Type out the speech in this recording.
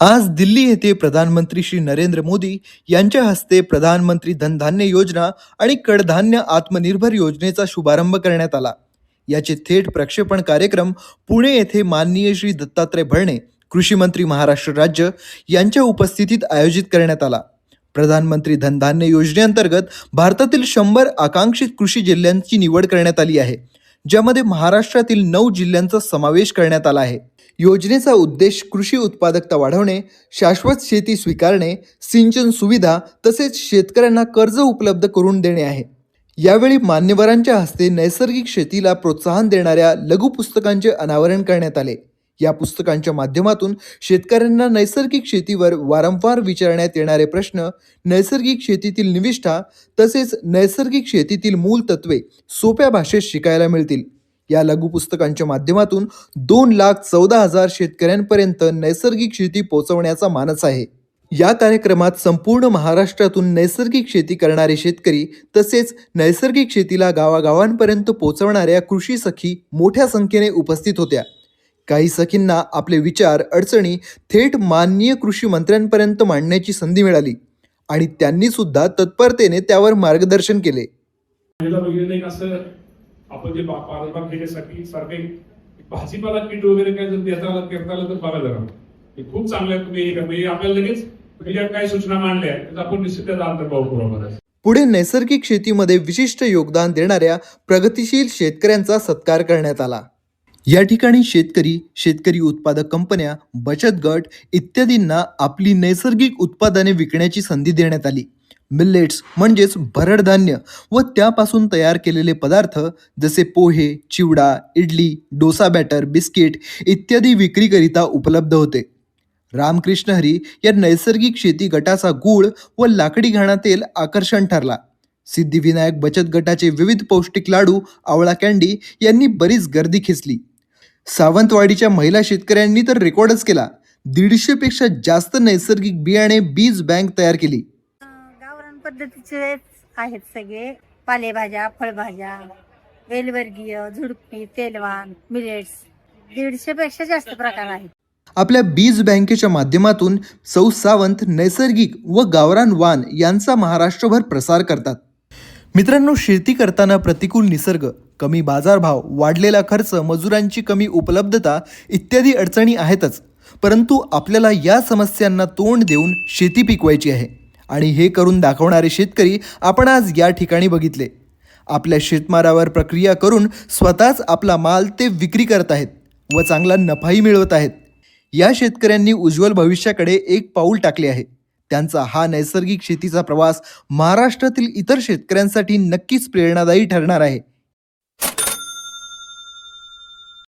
आज दिल्ली येथे प्रधानमंत्री श्री नरेंद्र मोदी यांच्या हस्ते प्रधानमंत्री धनधान्य योजना आणि कडधान्य आत्मनिर्भर योजनेचा शुभारंभ करण्यात आला. याचे थेट प्रक्षेपण कार्यक्रम पुणे येथे माननीय श्री दत्तात्रय भरणे कृषी मंत्री महाराष्ट्र राज्य यांच्या उपस्थितीत आयोजित करण्यात आला. प्रधानमंत्री धनधान्य योजनेअंतर्गत भारतातील शंभर आकांक्षित कृषी जिल्ह्यांची निवड करण्यात आली आहे ज्यामध्ये महाराष्ट्रातील नऊ जिल्ह्यांचा समावेश करण्यात आला आहे. योजनेचा उद्देश कृषी उत्पादकता वाढवणे शाश्वत शेती स्वीकारणे सिंचन सुविधा तसेच शेतकऱ्यांना कर्ज उपलब्ध करून देणे आहे. यावेळी मान्यवरांच्या हस्ते नैसर्गिक शेतीला प्रोत्साहन देणाऱ्या लघु पुस्तकांचे अनावरण करण्यात आले. या पुस्तकांच्या माध्यमातून शेतकऱ्यांना नैसर्गिक शेतीवर वारंवार विचारण्यात येणारे प्रश्न नैसर्गिक शेतीतील निविष्ठा तसेच नैसर्गिक शेतीतील मूल तत्वे सोप्या भाषेत शिकायला मिळतील. या लघुपुस्तकांच्या माध्यमातून दोन लाख चौदा हजार शेतकऱ्यांपर्यंत नैसर्गिक शेती पोहोचवण्याचा मानस आहे. या कार्यक्रमात संपूर्ण महाराष्ट्रातून नैसर्गिक शेती करणारे शेतकरी तसेच नैसर्गिक शेतीला गावागावांपर्यंत पोहोचवणाऱ्या कृषी सखी मोठ्या संख्येने उपस्थित होत्या. काही सखींना आपले विचार अडचणी थेट माननीय कृषी मंत्र्यांपर्यंत मांडण्याची संधी मिळाली आणि त्यांनी सुद्धा तत्परतेने त्यावर मार्गदर्शन केले. आपण जे पारसबाग घेण्यासाठी सारखे भाजीपाला किट वगैरे काय जर देता आलं करता आलं तर बघा जरा. हे खूप चांगलं आहे तुम्ही म्हणजे आपल्याला लगेच पहिल्या काय सूचना मांडल्या आहेत, आपण निश्चित त्याचा अंतर्भाव करू आपण पुढे नैसर्गिक शेतीमध्ये विशिष्ट योगदान देणाऱ्या प्रगतीशील शेतकऱ्यांचा सत्कार करण्यात आला. या ठिकाणी शेतकरी शेतकरी उत्पादक कंपन्या बचत गट इत्यादींना आपली नैसर्गिक उत्पादने विकण्याची संधी देण्यात आली. मिल्लेट्स म्हणजेच भरड धान्य व त्यापासून तयार केलेले पदार्थ जसे पोहे चिवडा इडली डोसा बॅटर बिस्किट इत्यादी विक्रीकरिता उपलब्ध होते. रामकृष्ण हरी या नैसर्गिक शेती गटाचा गूळ व लाकडी घाणातेल आकर्षण ठरला. सिद्धिविनायक बचत गटाचे विविध पौष्टिक लाडू आवळा कँडी यांनी बरीच गर्दी खेचली. सावंतवाडीच्या महिला शेतकऱ्यांनी तर रेकॉर्डच केला. दीडशेपेक्षा जास्त नैसर्गिक बियाणे बीज बँक तयार केली. पद्धतीचेच आहेत सगळे. पालेभाज्या फळभाज्या वेलवर्गीय झुडपी तेलवान मिलेट्स दीडशे पेक्षा जास्त प्रकार आहेत. आपल्या बीज बँकेच्या माध्यमातून सौ सावंत नैसर्गिक व गावरान वान यांचा महाराष्ट्रभर प्रसार करतात. मित्रांनो शेती करताना प्रतिकूल निसर्ग कमी बाजारभाव वाढलेला खर्च मजुरांची कमी उपलब्धता इत्यादी अडचणी आहेतच. परंतु आपल्याला या समस्यांना तोंड देऊन शेती पिकवायची आहे. आणि हे करून दाखवणारे शेतकरी आपण आज या ठिकाणी बघितले. आपल्या शेतमारावर प्रक्रिया करून स्वतःच आपला माल ते विक्री करत आहेत व चांगला नफाही मिळवत आहेत. या शेतकऱ्यांनी उज्ज्वल भविष्याकडे एक पाऊल टाकले आहे. त्यांचा हा नैसर्गिक शेतीचा प्रवास महाराष्ट्रातील इतर शेतकऱ्यांसाठी नक्कीच प्रेरणादायी ठरणार आहे.